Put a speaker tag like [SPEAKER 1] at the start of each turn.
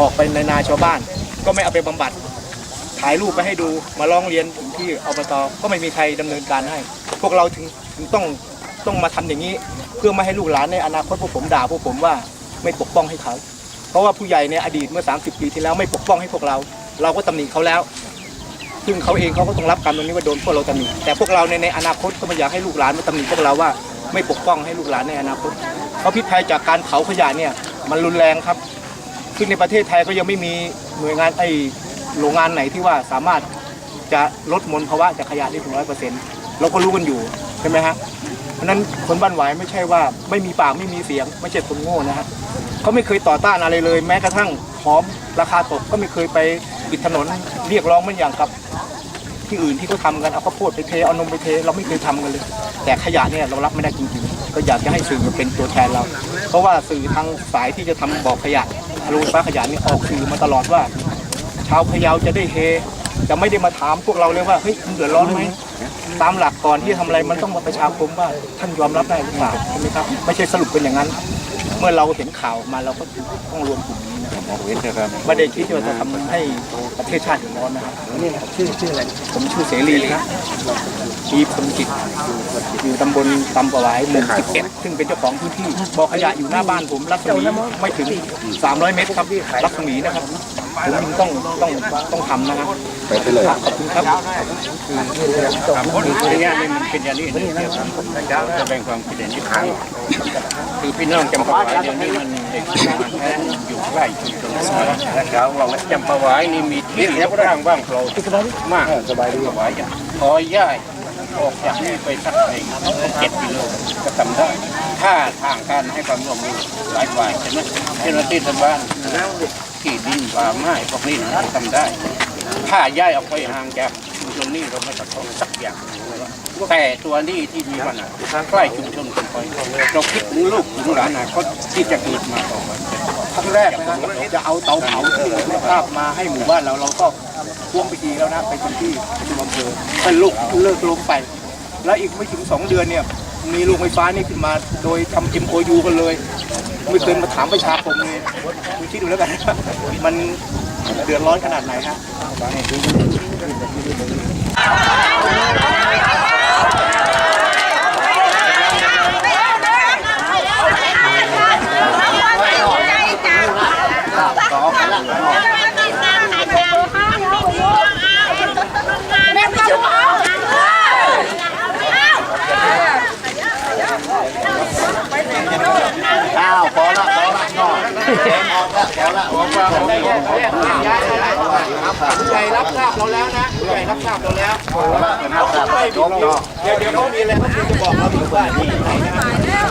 [SPEAKER 1] ออกไปในนาชาวบ้าน ก็ไม่เอาไปบำบัดถ่ายรูปไปให้ดูมาร้องเรียนถึงที่อบตก็ไม่มีใครดำเนินการให้ พวกเราถึงถึงต้องต้องมาทำอย่างนี้ เพื่อไม่ให้ลูกหลานในอนาคตพวกผมด่าพวกผมว่าไม่ปกป้องให้เขา เพราะว่าผู้ใหญ่ในอดีตเมื่อ 30 ปีที่แล้วไม่ปกป้องให้พวกเรา เราก็ตำหนิเขาแล้ว ซึ่งเขาเองเขาก็ต้องรับกรรมตรงนี้ว่าโดนพวกเราตำหนิแต่พวกเราในในอนาคตก็ไม่อยากให้ลูกหลานมาตำหนิพวกเราว่าไม่ปกป้องให้ลูกหลานในอนาคตเพราะพิษภัยจากการเผาขยะเนี่ยมันรุนแรงครับซึ่งในประเทศไทยก็ยังไม่มีหน่วยงานไอโรงงานไหนที่ว่าสามารถจะลดมลภาวะจากขยะได้ถึงร้อยเปอร์เซ็นต์เราก็รู้กันอยู่ใช่ไหมฮะเพราะนั้นคนบ้านหวายไม่ใช่ว่าไม่มีปากไม่มีเสียง ไม่ใช่คนโง่นะฮะเขาไม่เคยต่อต้านอะไรเลย แม้กระทั่งหอมราคาตกก็ไม่เคยไป ปิดถนนเรียกร้องมันอย่างกับ ที่อื่นที่เขาทำกันเอาข้าวโพดไปเทเอานมไปเทเราไม่เคยทำกันเลย แต่ขยะเนี่ยเรารับไม่ได้จริงๆ ก็อยากจะให้สื่อมาเป็นตัวแทนเรา เพราะว่าสื่อทางสายที่จะทำบอกขยะโรงไฟฟ้าขยะนี่ออกสื่อมาตลอดว่า ชาวพะเยาจะได้เฮจะไม่ได้มาถามพวกเราเลยว่าเฮ้ยคุณเดือดร้อนไหมตามหลักก่อนที่จะทำอะไรมันต้องมาประชาคมว่าท่านยอมรับได้หรือเปล่าใช่ไหมครับไม่ใช่สรุปเป็นอย่างนั้น เมื่อเราเห็นข่าวมาเราก็ต้องรวมกลุ่มนี้นะครับไม่ได้คิดว่าจะทำให้ประเทศชาติเดือดร้อนนะครับนี่ชื่อชื่ออะไรผมชื่อเสรีครับชีพลกิจอยู่ตำบลตำปะหวายหมู่11ซึ่งเป็นเจ้าของพื้นที่บ่อขยะอยู่หน้าบ้านผมรัศมีไม่ถึง 300 เมตรครับรัศมีนะครับ ผมยังต้องต้องต้องทำนะครับไปเลยขอบคุณครับ
[SPEAKER 2] คือระยะนี้มันเป็นอย่างนี้เนี่ยจะแบ่งความคิดเห็นที่ทางคือพี่น้องจำปาหวายเดี๋ยวนี้มันเด็กมันแพ้อยู่ใกล้ชุมชนแล้วเขาบอกว่าจำปาหวายนี่มีที่แล้วร่างว่างเปล่ามากสบายดีหวายขอย่าย ออกจากนี่ไปสักหนึ่งเจ็ดกิโลก็ทำได้ ถ้าทางการให้ความร่วมมือหลายฝ่ายใช่ไหมเจ้าหน้าที่ทางบ้านที่ดินป่าไม้พวกนี้นะทำได้ ถ้าย้ายออกไปห่างจากชุมชนนี้เราไม่ตัดต้นสักอย่างแต่ตัวนี้ที่มีปัญหาทางใกล้ชุมชนกันไปเราคิดถึงลูกถึงหลานอนาคตที่จะเกิดมาต่อไป
[SPEAKER 1] ครั้งแรกนะครับจะเอาเตาเผาที่เหลือคุณภาพมาให้หมู่บ้านเราเราก็ ท่วงไปทีแล้วนะไปถึงที่ประชุมอำเภอเป็นลูกเลิกลงไป แล้วอีกไม่ถึงสองเดือนเนี่ยมีโรงไฟฟ้านี่ขึ้นมาโดยทำ MOU กันเลย ไม่เคยมาถามประชาคมเลยดูที่ดูแล้วกันมันเดือดร้อนขนาดไหนฮะ
[SPEAKER 3] อ้าวพอละพอละนอกออกละพอละออกละ
[SPEAKER 1] ผู้ใหญ่รับทราบเราแล้วนะผู้ใหญ่รับทราบเราแล้ว
[SPEAKER 3] ครับครับยกนอก
[SPEAKER 1] เดี๋ยวเดี๋ยวเขามีอะไรเขาคงจะบอกเราอีกว่าที่ไหนนะ